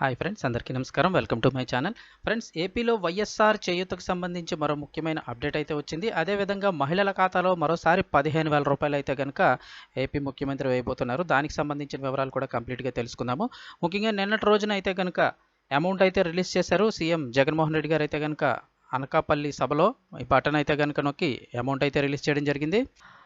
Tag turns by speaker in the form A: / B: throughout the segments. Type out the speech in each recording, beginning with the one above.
A: Hi friends అందరికీ నమస్కారం. Welcome to my channel. Friends ఏపీలో వైఎస్ఆర్ చేయూతకు సంబంధించి మరో ముఖ్యమైన అప్డేట్ అయితే వచ్చింది. అదేవిధంగా మహిళల ఖాతాలో మరోసారి పదిహేను వేల రూపాయలు అయితే కనుక ఏపీ ముఖ్యమంత్రి వేయబోతున్నారు. దానికి సంబంధించిన వివరాలు కూడా కంప్లీట్గా తెలుసుకుందాము. ముఖ్యంగా నిన్నటి రోజున అయితే కనుక అమౌంట్ అయితే రిలీజ్ చేశారు. సీఎం జగన్మోహన్ రెడ్డి గారు అయితే కనుక అనకాపల్లి సభలో ఈ బటన్ అయితే కనుక నొక్కి అమౌంట్ అయితే రిలీజ్ చేయడం జరిగింది.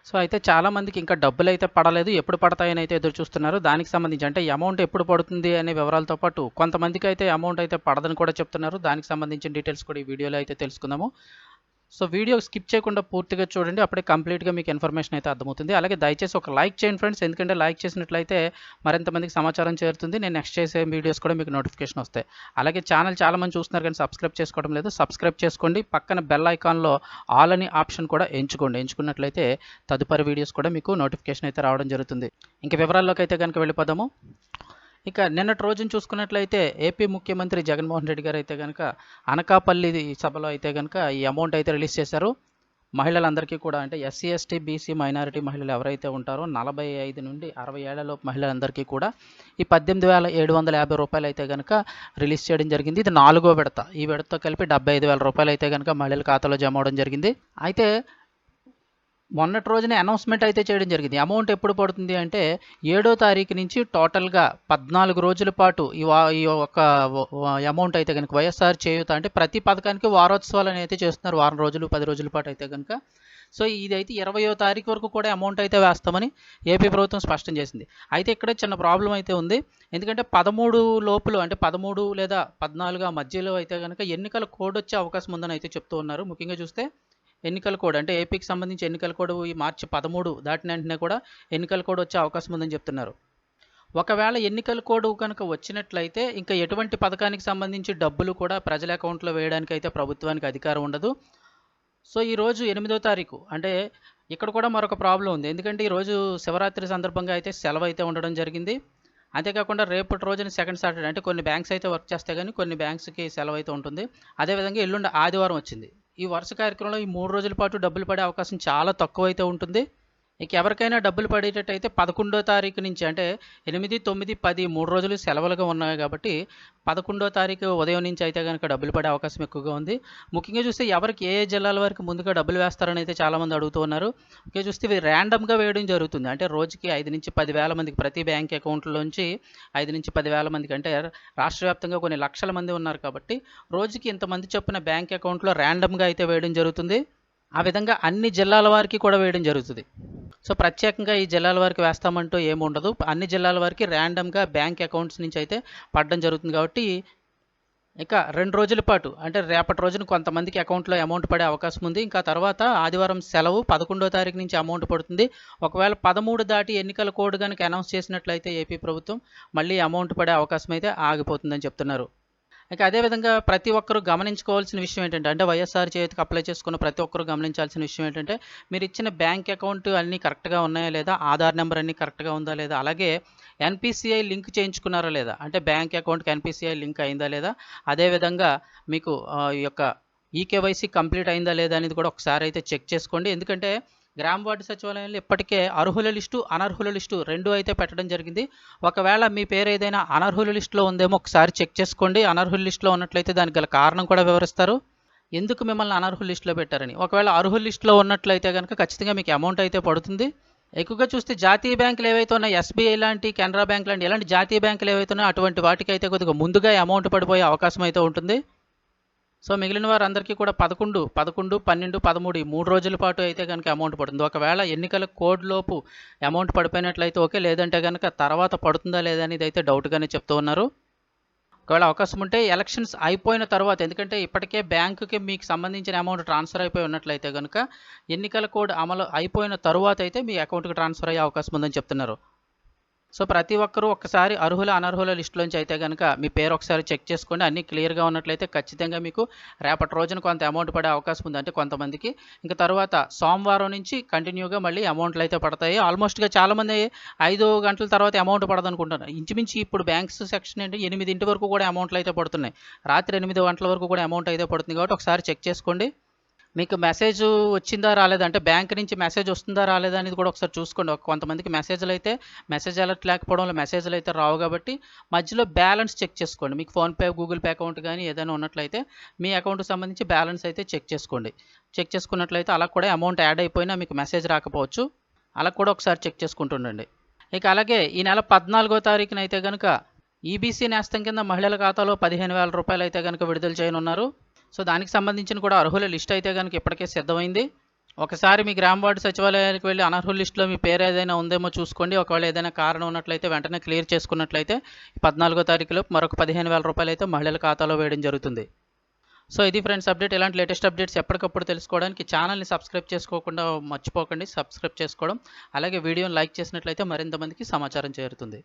A: సో అయితే చాలా మందికి ఇంకా డబ్బులు అయితే పడలేదు. ఎప్పుడు పడతాయని అయితే ఎదురు చూస్తున్నారు. దానికి సంబంధించి అంటే అమౌంట్ ఎప్పుడు పడుతుంది అనే వివరాలతో పాటు కొంతమందికి అయితే అమౌంట్ అయితే పడదని కూడా చెప్తున్నారు. దానికి సంబంధించిన డీటెయిల్స్ కూడా ఈ వీడియోలో అయితే తెలుసుకుందాము. సో వీడియో స్కిప్ చేయకుండా పూర్తిగా చూడండి అప్పుడే కంప్లీట్గా మీకు ఇన్ఫర్మేషన్ అయితే అర్థమవుతుంది. అలాగే దయచేసి ఒక లైక్ చేయండి ఫ్రెండ్స్ ఎందుకంటే లైక్ చేసినట్లయితే మరింత మందికి సమాచారం చేరుతుంది. నేను నెక్స్ట్ చేసే వీడియోస్ కూడా మీకు నోటిఫికేషన్ వస్తాయి. అలాగే ఛానల్ చాలా మంది చూస్తున్నారు కానీ సబ్స్క్రైబ్ చేసుకోవడం లేదు సబ్స్క్రైబ్ చేసుకోండి. పక్కన బెల్ ఐకాన్లో ఆల్ అని ఆప్షన్ కూడా ఎంచుకోండి. ఎంచుకున్నట్లయితే తదుపరి వీడియోస్ కూడా మీకు నోటిఫికేషన్ అయితే రావడం జరుగుతుంది. ఇంక వివరాల్లోకి అయితే కనుక వెళ్ళిపోదాము. ఇక నిన్నటి రోజున చూసుకున్నట్లయితే ఏపీ ముఖ్యమంత్రి జగన్మోహన్ రెడ్డి గారు అయితే కనుక అనకాపల్లి సభలో అయితే కనుక ఈ అమౌంట్ అయితే రిలీజ్ చేశారు. మహిళలందరికీ కూడా అంటే ఎస్సీ ఎస్టీ బీసీ మైనారిటీ మహిళలు ఎవరైతే ఉంటారో నలభై ఐదు నుండి అరవై ఏళ్ళలోపు మహిళలందరికీ కూడా ఈ పద్దెనిమిది వేల ఏడు వందల యాభై రూపాయలు అయితే కనుక రిలీజ్ చేయడం జరిగింది. ఇది నాలుగో విడత. ఈ విడతతో కలిపి డెబ్బై ఐదు వేల రూపాయలు అయితే కనుక మహిళల ఖాతాలో జమ అవడం జరిగింది. అయితే మొన్నటి రోజునే అనౌన్స్మెంట్ అయితే చేయడం జరిగింది. అమౌంట్ ఎప్పుడు పడుతుంది అంటే ఏడో తారీఖు నుంచి టోటల్గా పద్నాలుగు రోజుల పాటు ఈ వా ఈ ఒక అమౌంట్ అయితే కనుక వైఎస్ఆర్ చేయూత అంటే ప్రతి పథకానికి వారోత్సవాలు అయితే చేస్తున్నారు. వారం రోజులు పది రోజుల పాటు అయితే కనుక సో ఇదైతే ఇరవయో తారీఖు వరకు కూడా అమౌంట్ అయితే వేస్తామని ఏపీ ప్రభుత్వం స్పష్టం చేసింది. అయితే ఇక్కడ చిన్న ప్రాబ్లం అయితే ఉంది. ఎందుకంటే పదమూడు లోపల అంటే పదమూడు లేదా పద్నాలుగు మధ్యలో అయితే కనుక ఎన్నికల కోడ్ వచ్చే అవకాశం ఉందని అయితే చెప్తూ ఉన్నారు. ముఖ్యంగా చూస్తే ఎన్నికల కోడ్ అంటే ఏపీకి సంబంధించి ఎన్నికల కోడ్ ఈ మార్చి పదమూడు దాటిన వెంటనే కూడా ఎన్నికల కోడ్ వచ్చే అవకాశం ఉందని చెప్తున్నారు. ఒకవేళ ఎన్నికల కోడ్ కనుక వచ్చినట్లయితే ఇంకా ఎటువంటి పథకానికి సంబంధించి డబ్బులు కూడా ప్రజల అకౌంట్లో వేయడానికి అయితే ప్రభుత్వానికి అధికారం ఉండదు. సో ఈరోజు ఎనిమిదో తారీఖు అంటే ఇక్కడ కూడా మరొక ప్రాబ్లం ఉంది. ఎందుకంటే ఈరోజు శివరాత్రి సందర్భంగా అయితే సెలవు అయితే ఉండడం జరిగింది. అంతేకాకుండా రేపటి రోజున సెకండ్ సాటర్డే అంటే కొన్ని బ్యాంక్స్ అయితే వర్క్ చేస్తాయి కానీ కొన్ని బ్యాంక్స్కి సెలవు అయితే ఉంటుంది. అదేవిధంగా ఎల్లుండి ఆదివారం వచ్చింది. ఈ వరుస కార్యక్రమంలో ఈ మూడు రోజుల పాటు డబ్బులు పడే అవకాశం చాలా తక్కువ అయితే ఉంటుంది. ఇక ఎవరికైనా డబ్బులు పడేటట్టయితే పదకొండో తారీఖు నుంచి అంటే ఎనిమిది తొమ్మిది పది మూడు రోజులు సెలవులుగా ఉన్నాయి కాబట్టి పదకొండో తారీఖు ఉదయం నుంచి అయితే కనుక డబ్బులు పడే అవకాశం ఎక్కువగా ఉంది. ముఖ్యంగా చూస్తే ఎవరికి ఏ జిల్లాల వరకు ముందుగా డబ్బులు వేస్తారని అయితే చాలామంది అడుగుతూ ఉన్నారు. ముఖ్యంగా చూస్తే ఇవి ర్యాండమ్గా వేయడం జరుగుతుంది. అంటే రోజుకి ఐదు నుంచి పదివేల మందికి ప్రతి బ్యాంక్ అకౌంట్లోంచి ఐదు నుంచి పదివేల మందికి అంటే రాష్ట్ర వ్యాప్తంగా కొన్ని లక్షల మంది ఉన్నారు కాబట్టి రోజుకి ఇంతమంది చొప్పున బ్యాంక్ అకౌంట్లో ర్యాండమ్గా అయితే వేయడం జరుగుతుంది. ఆ విధంగా అన్ని జిల్లాల వారికి కూడా వేయడం జరుగుతుంది. సో ప్రత్యేకంగా ఈ జిల్లాల వారికి వేస్తామంటూ ఏమి ఉండదు. అన్ని జిల్లాల వారికి ర్యాండమ్గా బ్యాంక్ అకౌంట్స్ నుంచి అయితే పడడం జరుగుతుంది కాబట్టి ఇక రెండు రోజుల పాటు అంటే రేపటి రోజున కొంతమందికి అకౌంట్లో అమౌంట్ పడే అవకాశం ఉంది. ఇంకా తర్వాత ఆదివారం సెలవు పదకొండో తారీఖు నుంచి అమౌంట్ పడుతుంది. ఒకవేళ పదమూడు దాటి ఎన్నికల కోడ్ కనుక అనౌన్స్ చేసినట్లయితే ఏపీ ప్రభుత్వం మళ్ళీ అమౌంట్ పడే అవకాశం అయితే ఆగిపోతుందని చెప్తున్నారు. ఇక అదేవిధంగా ప్రతి ఒక్కరూ గమనించుకోవాల్సిన విషయం ఏంటంటే అంటే వైఎస్ఆర్ చేతికి అప్లై చేసుకున్న ప్రతి ఒక్కరూ గమనించాల్సిన విషయం ఏంటంటే మీరు ఇచ్చిన బ్యాంక్ అకౌంట్ అన్నీ కరెక్ట్గా ఉన్నాయా లేదా ఆధార్ నెంబర్ అన్నీ కరెక్ట్గా ఉందా లేదా అలాగే ఎన్పిసిఐ లింక్ చేయించుకున్నారా లేదా అంటే బ్యాంక్ అకౌంట్కి ఎన్పిసిఐ లింక్ అయిందా లేదా అదేవిధంగా మీకు ఈ యొక్క ఈకేవైసీ కంప్లీట్ అయిందా లేదా అనేది కూడా ఒకసారి అయితే చెక్ చేసుకోండి. ఎందుకంటే గ్రామ వార్డు సచివాలయంలో ఇప్పటికే అర్హుల లిస్టు అనర్హుల లిస్టు రెండు అయితే పెట్టడం జరిగింది. ఒకవేళ మీ పేరు ఏదైనా అనర్హుల లిస్టులో ఉందేమో ఒకసారి చెక్ చేసుకోండి. అనర్హుల లిస్టులో ఉన్నట్లయితే దానికి గల కారణం కూడా వివరిస్తారు. ఎందుకు మిమ్మల్ని అనర్హుల లిస్టులో పెట్టారని? ఒకవేళ అర్హుల లిస్టులో ఉన్నట్లయితే కనుక ఖచ్చితంగా మీకు అమౌంట్ అయితే పడుతుంది. ఎక్కువగా చూస్తే జాతీయ బ్యాంకులు ఏవైతే ఉన్నాయో ఎస్బీఐ లాంటి కెనరా బ్యాంక్ లాంటి ఎలాంటి జాతీయ బ్యాంకులు ఏవైతే ఉన్నాయో అటువంటి వాటికి అయితే కొద్దిగా ముందుగా అమౌంట్ పడిపోయే అవకాశం అయితే ఉంటుంది. సో మిగిలిన వారందరికీ కూడా పదకొండు పదకొండు పన్నెండు పదమూడు ఈ మూడు రోజుల పాటు అయితే కనుక అమౌంట్ పడుతుంది. ఒకవేళ ఎన్నికల కోడ్ లోపు అమౌంట్ పడిపోయినట్లయితే ఓకే లేదంటే కనుక తర్వాత పడుతుందా లేదా అనేది అయితే డౌట్గానే చెప్తూ ఉన్నారు. ఒకవేళ అవకాశం ఉంటే ఎలక్షన్స్ అయిపోయిన తర్వాత ఎందుకంటే ఇప్పటికే బ్యాంకుకి మీకు సంబంధించిన అమౌంట్ ట్రాన్స్ఫర్ అయిపోయి ఉన్నట్లయితే కనుక ఎన్నికల కోడ్ అమలు అయిపోయిన తర్వాత అయితే మీ అకౌంట్కి ట్రాన్స్ఫర్ అయ్యే అవకాశం ఉందని చెప్తున్నారు. సో ప్రతి ఒక్కరూ ఒక్కసారి అర్హుల అనర్హుల లిస్టులోంచి అయితే కనుక మీ పేరు ఒకసారి చెక్ చేసుకోండి. అన్నీ క్లియర్గా ఉన్నట్లయితే ఖచ్చితంగా మీకు రేపటి రోజున కొంత అమౌంట్ పడే అవకాశం ఉంది అంటే కొంతమందికి. ఇంకా తర్వాత సోమవారం నుంచి కంటిన్యూగా మళ్ళీ అమౌంట్లు అయితే పడతాయి. ఆల్మోస్ట్గా చాలామంది ఐదు గంటల తర్వాత అమౌంట్ పడదు అనుకుంటున్నారు ఇంచుమించి ఇప్పుడు బ్యాంక్స్ సెక్షన్ ఏంటి? ఎనిమిదింటి వరకు కూడా అమౌంట్లు అయితే పడుతున్నాయి. రాత్రి ఎనిమిది గంటల వరకు కూడా అమౌంట్ అయితే పడుతుంది కాబట్టి ఒకసారి చెక్ చేసుకోండి. మీకు మెసేజ్ వచ్చిందా రాలేదా? అంటే బ్యాంక్ నుంచి మెసేజ్ వస్తుందా రాలేదా అనేది కూడా ఒకసారి చూసుకోండి. ఒక కొంతమందికి మెసేజ్లు అయితే మెసేజ్ అలర్ట్ లేకపోవడం వల్ల మెసేజ్లు అయితే రావు కాబట్టి మధ్యలో బ్యాలెన్స్ చెక్ చేసుకోండి. మీకు ఫోన్పే గూగుల్ పే అకౌంట్ కానీ ఏదైనా ఉన్నట్లయితే మీ అకౌంట్కి సంబంధించి బ్యాలెన్స్ అయితే చెక్ చేసుకోండి. చెక్ చేసుకున్నట్లయితే అలా కూడా అమౌంట్ యాడ్ అయిపోయినా మీకు మెసేజ్ రాకపోవచ్చు. అలా కూడా ఒకసారి చెక్ చేసుకుంటుండండి ఇక అలాగే ఈ నెల పద్నాలుగో తారీఖున అయితే కనుక ఈబీసీ నేస్తం కింద మహిళల ఖాతాలో పదిహేను వేల రూపాయలు అయితే కనుక విడుదల చేయనున్నారు. సో దానికి సంబంధించిన కూడా అర్హుల లిస్ట్ అయితే కనుక ఇప్పటికే సిద్ధమైంది. ఒకసారి మీ గ్రామ వార్డు సచివాలయానికి వెళ్ళి అనర్హుల లిస్టులో మీ పేరు ఏదైనా ఉందేమో చూసుకోండి. ఒకవేళ ఏదైనా కారణం ఉన్నట్లయితే వెంటనే క్లియర్ చేసుకున్నట్లయితే పద్నాలుగో తారీఖులో మరొక పదిహేను వేల రూపాయలు అయితే మహిళల ఖాతాలో వేయడం జరుగుతుంది. సో ఇది ఫ్రెండ్స్ అప్డేట్. ఇలాంటి లేటెస్ట్ అప్డేట్స్ ఎప్పటికప్పుడు తెలుసుకోవడానికి ఛానల్ని సబ్స్క్రైబ్ చేసుకోకుండా మర్చిపోకండి. సబ్స్క్రైబ్ చేసుకోవడం అలాగే వీడియోని లైక్ చేసినట్లయితే మరింత మందికి సమాచారం చేరుతుంది.